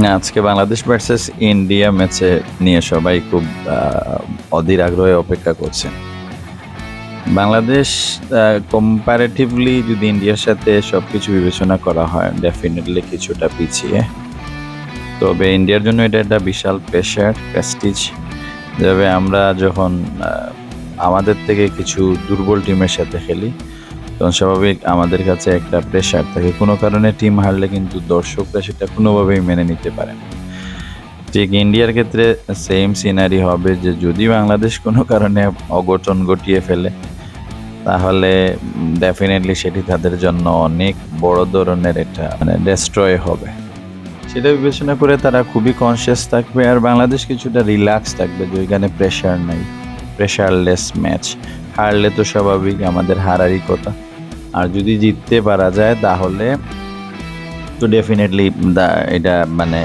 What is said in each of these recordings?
না, আজকে Bangladesh versus India ম্যাচে নিয়ে সবাই খুব অধীর আগ্রহে অপেক্ষা করছে বাংলাদেশ কম্পারেটিভলি যদি ইন্ডিয়ার সাথে সবকিছু বিবেচনা করা হয় ডেফিনেটলি কিছুটা পিছিয়ে। তবে ইন্ডিয়ার জন্য এটা একটা বিশাল প্রেশার প্রেস্টিজ যাবে আমরা যখন আমাদের থেকে কিছু দুর্বল টিমের সাথে খেলি তখন স্বাভাবিক আমাদের কাছে একটা প্রেশার থাকে। কোনো কারণে টিম হারলে কিন্তু দর্শকরা সেটা কোনোভাবেই মেনে নিতে পারে না। ঠিক ইন্ডিয়ার ক্ষেত্রে সেম সিনারি হবে যে যদি বাংলাদেশ কোনো কারণে অঘটন ঘটিয়ে ফেলে, তাহলে ডেফিনেটলি সেটি তাদের জন্য অনেক বড় ধরনের একটা মানে ডেস্ট্রয় হবে। সেটা বিবেচনা করে তারা খুবই কনসিয়াস থাকবে আর বাংলাদেশ কিছুটা রিল্যাক্স থাকবে যে ওইখানে প্রেশার নেই প্রেশারলেস ম্যাচ হারলে তো স্বাভাবিক, আমাদের হারারই কথা। আর যদি জিততে পারা যায়, তাহলে তো ডেফিনেটলি এটা মানে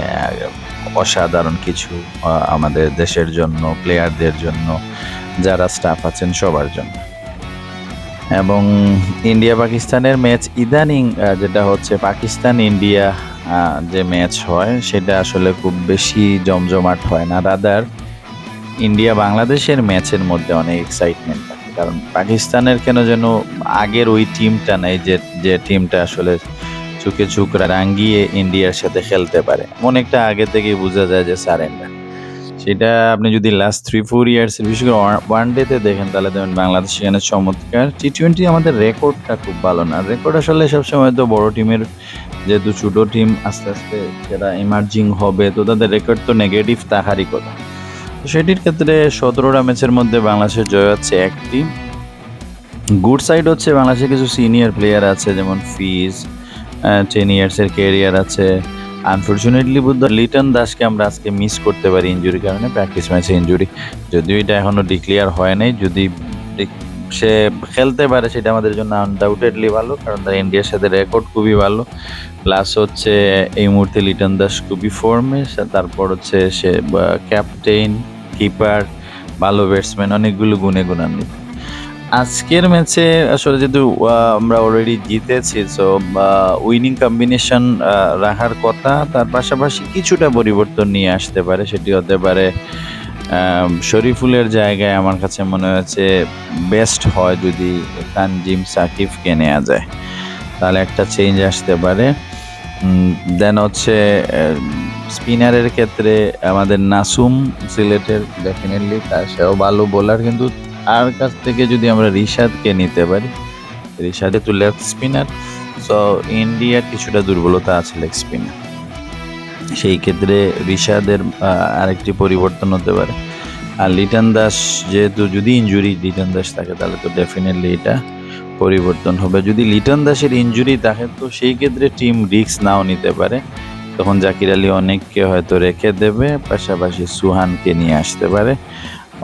অসাধারণ কিছু আমাদের দেশের জন্য প্লেয়ারদের জন্য, যারা স্টাফ আছেন সবার জন্য। এবং ইন্ডিয়া পাকিস্তানের ম্যাচ ইদানিং যেটা হচ্ছে পাকিস্তান ইন্ডিয়া যে ম্যাচ হয়, সেটা আসলে খুব বেশি জমজমাট হয় না। রাদার ইন্ডিয়া বাংলাদেশের ম্যাচের মধ্যে অনেক এক্সাইটমেন্ট কারণ পাকিস্তানের কেন যেন আগের ওই টিমটা নাই যে যে টিমটা আসলে চুকে চুক রাঙ্গিয়ে ইন্ডিয়ার সাথে খেলতে পারে। অনেকটা আগে থেকেই বোঝা যায় যে সারেন্ডার সেটা আপনি যদি লাস্ট থ্রি ফোর ইয়ার্সের বিশেষ করে ওয়ান ডেতে দেখেন, তাহলে দেখবেন বাংলাদেশ সেখানে চমৎকার। টি টোয়েন্টি আমাদের রেকর্ডটা খুব ভালো না। রেকর্ড আসলে সবসময় তো বড় টিমের যেহেতু ছোটো টিম আস্তে আস্তে সেটা ইমার্জিং হবে, তো তাদের রেকর্ড তো নেগেটিভ তাহারই কথা। সেটির ক্ষেত্রে সতেরোটা ম্যাচের মধ্যে বাংলাদেশের জয় হচ্ছে একটি। গুড সাইড হচ্ছে বাংলাদেশের কিছু সিনিয়র প্লেয়ার আছে, যেমন ফিজ টেন ইয়ার্সের ক্যারিয়ার আছে। আনফর্চুনেটলি বুদ্ধ লিটন দাসকে আমরা আজকে মিস করতে পারি ইঞ্জুরির কারণে প্র্যাকটিস ম্যাচে ইঞ্জুরি যদিও এটা এখনও ডিক্লিয়ার হয় নাই, যদি সে খেলতে পারে, সেটা আমাদের জন্য আনডাউটেডলি ভালো, কারণ তার ইন্ডিয়ার সাথে রেকর্ড খুবই ভালো। প্লাস হচ্ছে এই মুহূর্তে লিটন দাস খুবই ফর্মে তারপর হচ্ছে সে ক্যাপ্টেন কিপার ভালো ব্যাটসম্যান অনেকগুলো গুণে গুণান্বিত। আজকের ম্যাচে আসলে যেহেতু আমরা অলরেডি জিতেছি সো উইনিং কম্বিনেশন রাখার কথা, তার পাশাপাশি কিছুটা পরিবর্তন নিয়ে আসতে পারে, সেটি হতে পারে শরীফুলের জায়গায় আমার কাছে মনে হয়েছে বেস্ট হয় যদি তানজিম সাকিবকে নেওয়া যায়। তাহলে একটা চেঞ্জ আসতে পারে। দেন হচ্ছে স্পিনারের ক্ষেত্রে আমাদের নাসুম সিলেটের ডেফিনেটলি তার সেও ভালো বোলার কিন্তু তার কাছ থেকে যদি আমরা রিশাদকে নিতে পারি, রিশাদে তো লেফট স্পিনার সো ইন্ডিয়ার কিছুটা দুর্বলতা আছে লেগ স্পিনার সেই ক্ষেত্রে রিশাদের আরেকটি পরিবর্তন হতে পারে। আর লিটন দাস যেহেতু যদি ইঞ্জুরি লিটন দাস থাকে, তাহলে তো ডেফিনেটলি এটা পরিবর্তন হবে। যদি লিটন দাসের ইঞ্জুরি থাকে, তো সেই ক্ষেত্রে টিম রিস্ক নাও নিতে পারে। তখন জাকির আলী অনেককে হয়তো রেখে দেবে, পাশাপাশি সুহানকে নিয়ে আসতে পারে,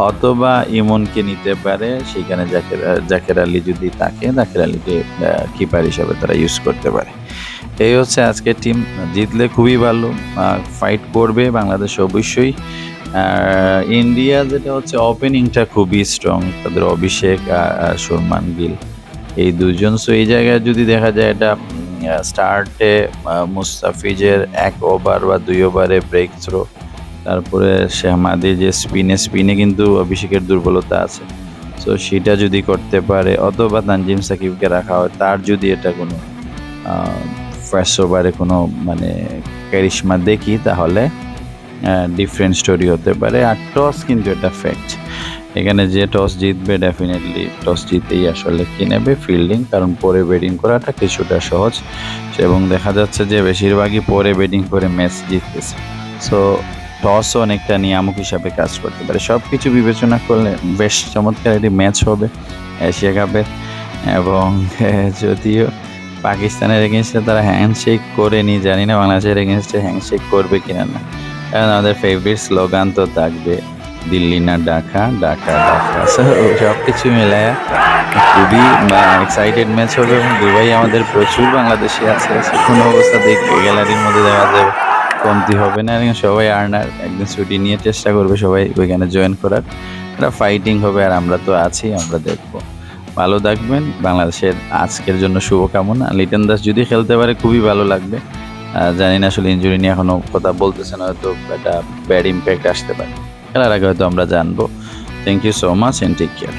অথবা ইমনকে নিতে পারে। সেখানে জাকের জাকের আলী যদি থাকে, জাকের আলীকে কিপার হিসাবে তারা ইউজ করতে পারে। এই হচ্ছে আজকে টিম জিতলে খুবই ভালো ফাইট করবে বাংলাদেশ অবশ্যই। আর ইন্ডিয়া যেটা হচ্ছে ওপেনিংটা খুবই স্ট্রং তাদের অভিষেক আর সুরমান গিল। এই দুজন সো এই জায়গায় যদি দেখা যায় এটা স্টার্টে মুস্তাফিজের এক ওভার বা দুই ওভারে ব্রেক থ্রো তারপরে শেহমাদি যে স্পিনে স্পিনে কিন্তু অভিষেকের দুর্বলতা আছে। সো সেটা যদি করতে পারে, অথবা তানজিম সাকিবকে রাখা হয়, তার যদি এটা কোনো ফার্স্ট ওভারে কোনো মানে ক্যারিশমা দেখি, তাহলে ডিফারেন্ট স্টোরি হতে পারে। আর টস কিন্তু এটা ফ্যাক্ট এখানে যে টস জিতবে ডেফিনেটলি টস জিতেই আসলে কি নেবে? ফিল্ডিং কারণ পরে ব্যাটিং করাটা কিছুটা সহজ। এবং দেখা যাচ্ছে যে বেশিরভাগই পরে ব্যাটিং করে ম্যাচ জিততেছে সো টসও অনেকটা নিয়ামক হিসাবে কাজ করতে পারে। সব কিছু বিবেচনা করলে বেশ চমৎকার একটি ম্যাচ হবে এশিয়া কাপের। এবং, যদিও পাকিস্তানের এগেনস্টে তারা হ্যান্ডশেক করেনি, জানি না বাংলাদেশের এগেনস্টে হ্যান্ডশেক করবে কিনা না। কারণ আমাদের ফেভারিট স্লোগান তো থাকবে, দিল্লি না ঢাকা ঢাকা ঢাকা। সব কিছু মেলায় খুবই এক্সাইটেড ম্যাচ হবে এবং দুবাই আমাদের প্রচুর বাংলাদেশি আছে কোনো অবস্থাতেই গ্যালারির মধ্যে দেখা যাবে, কমতি হবে না। এবং সবাই আর্নার একদিন ছুটি নিয়ে চেষ্টা করবে সবাই ওইখানে জয়েন করার। একটা ফাইটিং হবে আর আমরা তো আছি, আমরা দেখব। ভালো থাকবেন। বাংলাদেশের আজকের জন্য শুভকামনা। লিটন দাস যদি খেলতে পারে, খুবই ভালো লাগবে। জানি না আসলে ইঞ্জুরি নিয়ে এখনও কথা বলতেছেন হয়তো একটা ব্যাড ইম্প্যাক্ট আসতে পারে। খেলার আগে হয়তো আমরা জানব। Thank you so much and take care